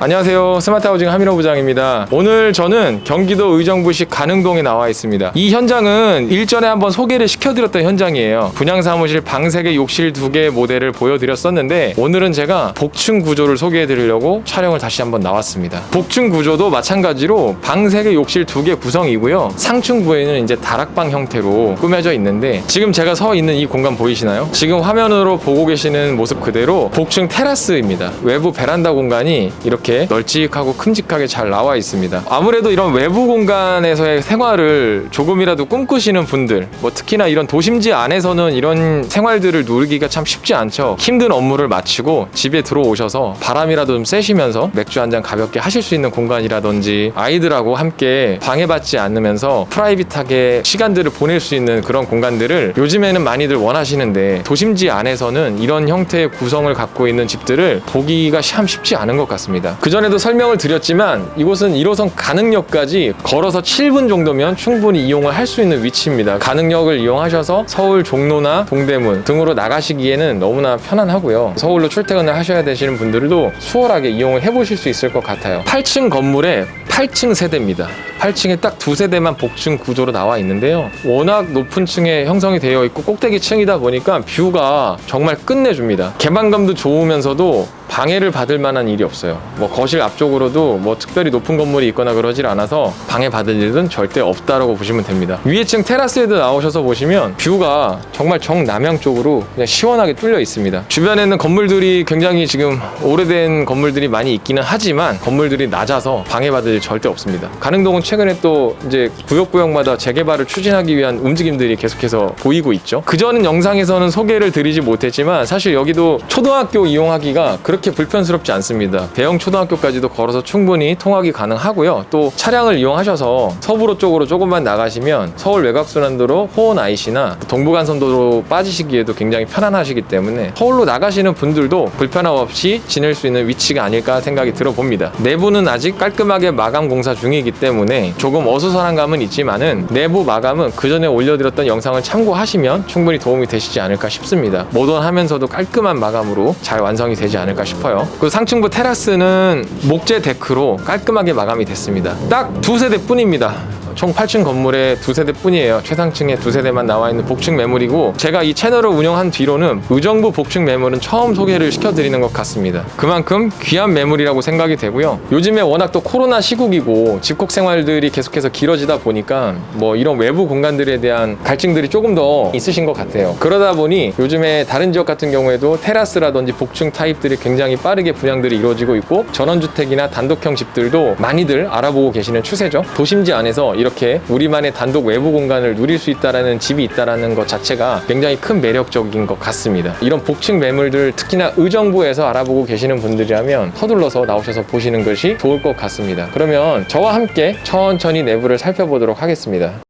안녕하세요. 스마트하우징 하민호 부장입니다. 오늘 저는 경기도 의정부시 가능동에 나와 있습니다. 이 현장은 일전에 한번 소개를 시켜드렸던 현장이에요. 분양사무실 방 3개, 욕실 2개 모델을 보여드렸었는데 오늘은 제가 복층 구조를 소개해드리려고 촬영을 다시 한번 나왔습니다. 복층 구조도 마찬가지로 방 3개, 욕실 2개 구성이고요. 상층부에는 이제 다락방 형태로 꾸며져 있는데 지금 제가 서 있는 이 공간 보이시나요? 지금 화면으로 보고 계시는 모습 그대로 복층 테라스입니다. 외부 베란다 공간이 이렇게 널찍하고 큼직하게 잘 나와 있습니다. 아무래도 이런 외부 공간에서의 생활을 조금이라도 꿈꾸시는 분들, 뭐 특히나 이런 도심지 안에서는 이런 생활들을 누리기가 참 쉽지 않죠. 힘든 업무를 마치고 집에 들어오셔서 바람이라도 좀 쐬시면서 맥주 한 잔 가볍게 하실 수 있는 공간이라든지 아이들하고 함께 방해받지 않으면서 프라이빗하게 시간들을 보낼 수 있는 그런 공간들을 요즘에는 많이들 원하시는데 도심지 안에서는 이런 형태의 구성을 갖고 있는 집들을 보기가 참 쉽지 않은 것 같습니다. 그전에도 설명을 드렸지만 이곳은 1호선 가능역까지 걸어서 7분 정도면 충분히 이용을 할 수 있는 위치입니다. 가능역을 이용하셔서 서울 종로나 동대문 등으로 나가시기에는 너무나 편안하고요. 서울로 출퇴근을 하셔야 되시는 분들도 수월하게 이용을 해보실 수 있을 것 같아요. 8층 건물에 8층 세대입니다. 8층에 딱 두 세대만 복층 구조로 나와 있는데요. 워낙 높은 층에 형성이 되어 있고 꼭대기 층이다 보니까 뷰가 정말 끝내줍니다. 개방감도 좋으면서도 방해를 받을 만한 일이 없어요. 뭐 거실 앞쪽으로도 뭐 특별히 높은 건물이 있거나 그러질 않아서 방해 받을 일은 절대 없다라고 보시면 됩니다. 위에 층 테라스에도 나오셔서 보시면 뷰가 정말 정남향 쪽으로 그냥 시원하게 뚫려 있습니다. 주변에는 건물들이 굉장히 지금 오래된 건물들이 많이 있기는 하지만 건물들이 낮아서 방해받을 일 절대 없습니다. 가능동은 최근에 또 이제 구역구역마다 재개발을 추진하기 위한 움직임들이 계속해서 보이고 있죠. 그전 영상에서는 소개를 드리지 못했지만 사실 여기도 초등학교 이용하기가 그렇게 불편스럽지 않습니다. 대형 초등학교까지도 걸어서 충분히 통학이 가능하고요. 또 차량을 이용하셔서 서부로 쪽으로 조금만 나가시면 서울 외곽순환도로 호원 IC나 동부간선도로 빠지시기에도 굉장히 편안하시기 때문에 서울로 나가시는 분들도 불편함 없이 지낼 수 있는 위치가 아닐까 생각이 들어봅니다. 내부는 아직 깔끔하게 마감 공사 중이기 때문에 조금 어수선한 감은 있지만은 내부 마감은 그 전에 올려드렸던 영상을 참고하시면 충분히 도움이 되시지 않을까 싶습니다. 모던하면서도 깔끔한 마감으로 잘 완성이 되지 않을까 싶어요. 그 상층부 테라스는 목재 데크로 깔끔하게 마감이 됐습니다. 딱 두 세대 뿐입니다. 총 8층 건물에 두 세대 뿐이에요. 최상층에 두 세대만 나와 있는 복층 매물이고 제가 이 채널을 운영한 뒤로는 의정부 복층 매물은 처음 소개를 시켜드리는 것 같습니다. 그만큼 귀한 매물이라고 생각이 되고요. 요즘에 워낙 또 코로나 시국이고 집콕 생활들이 계속해서 길어지다 보니까 뭐 이런 외부 공간들에 대한 갈증들이 조금 더 있으신 것 같아요. 그러다 보니 요즘에 다른 지역 같은 경우에도 테라스라든지 복층 타입들이 굉장히 빠르게 분양들이 이루어지고 있고 전원주택이나 단독형 집들도 많이들 알아보고 계시는 추세죠. 도심지 안에서 이렇게 우리만의 단독 외부 공간을 누릴 수 있다라는 집이 있다라는 것 자체가 굉장히 큰 매력적인 것 같습니다. 이런 복층 매물들 특히나 의정부에서 알아보고 계시는 분들이라면 서둘러서 나오셔서 보시는 것이 좋을 것 같습니다. 그러면 저와 함께 천천히 내부를 살펴보도록 하겠습니다.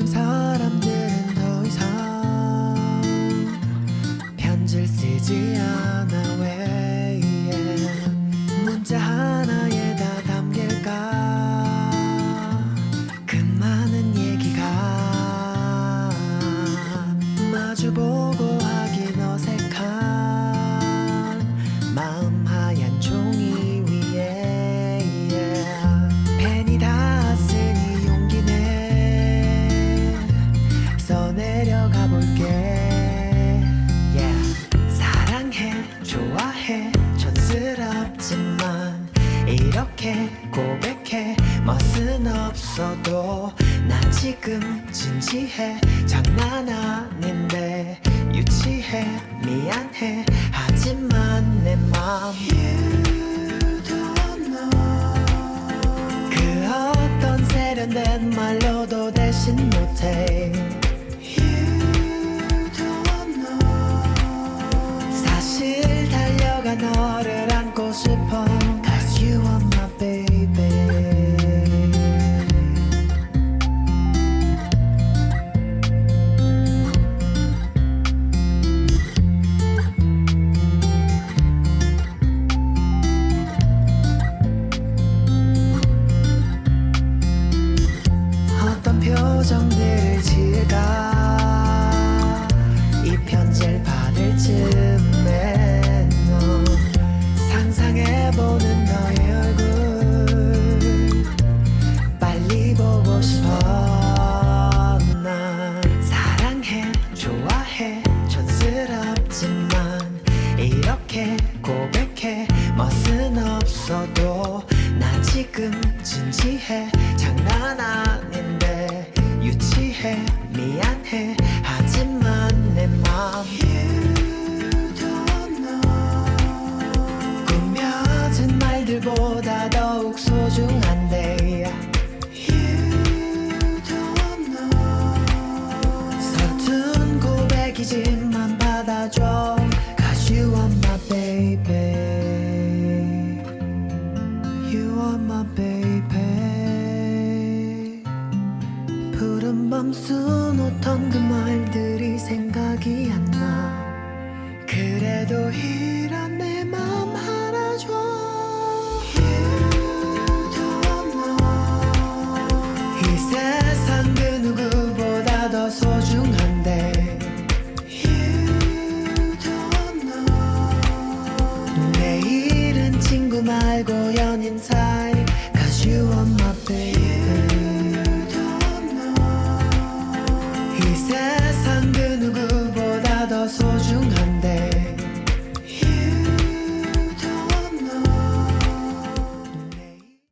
요즘 이렇게 고백해. 멋은 없어도 나 지금 진지해. 장난 아닌데 유치해 미안해. 하지만 don't know 그 어떤 세련된 말로도 대신 못해 정들을 지을까 이 편지를 받을 즈음에 넌 상상해보는 너의 얼굴 빨리 보고 싶어 난 사랑해 좋아해 촌스럽지만 이렇게 고백해 멋은 없어도 난 지금 진지해 장난 아닌데 유치해 미안해. 하지만 don't know 꾸며진 말들보다 더욱 소중한 생각이 안 나. 그래도 이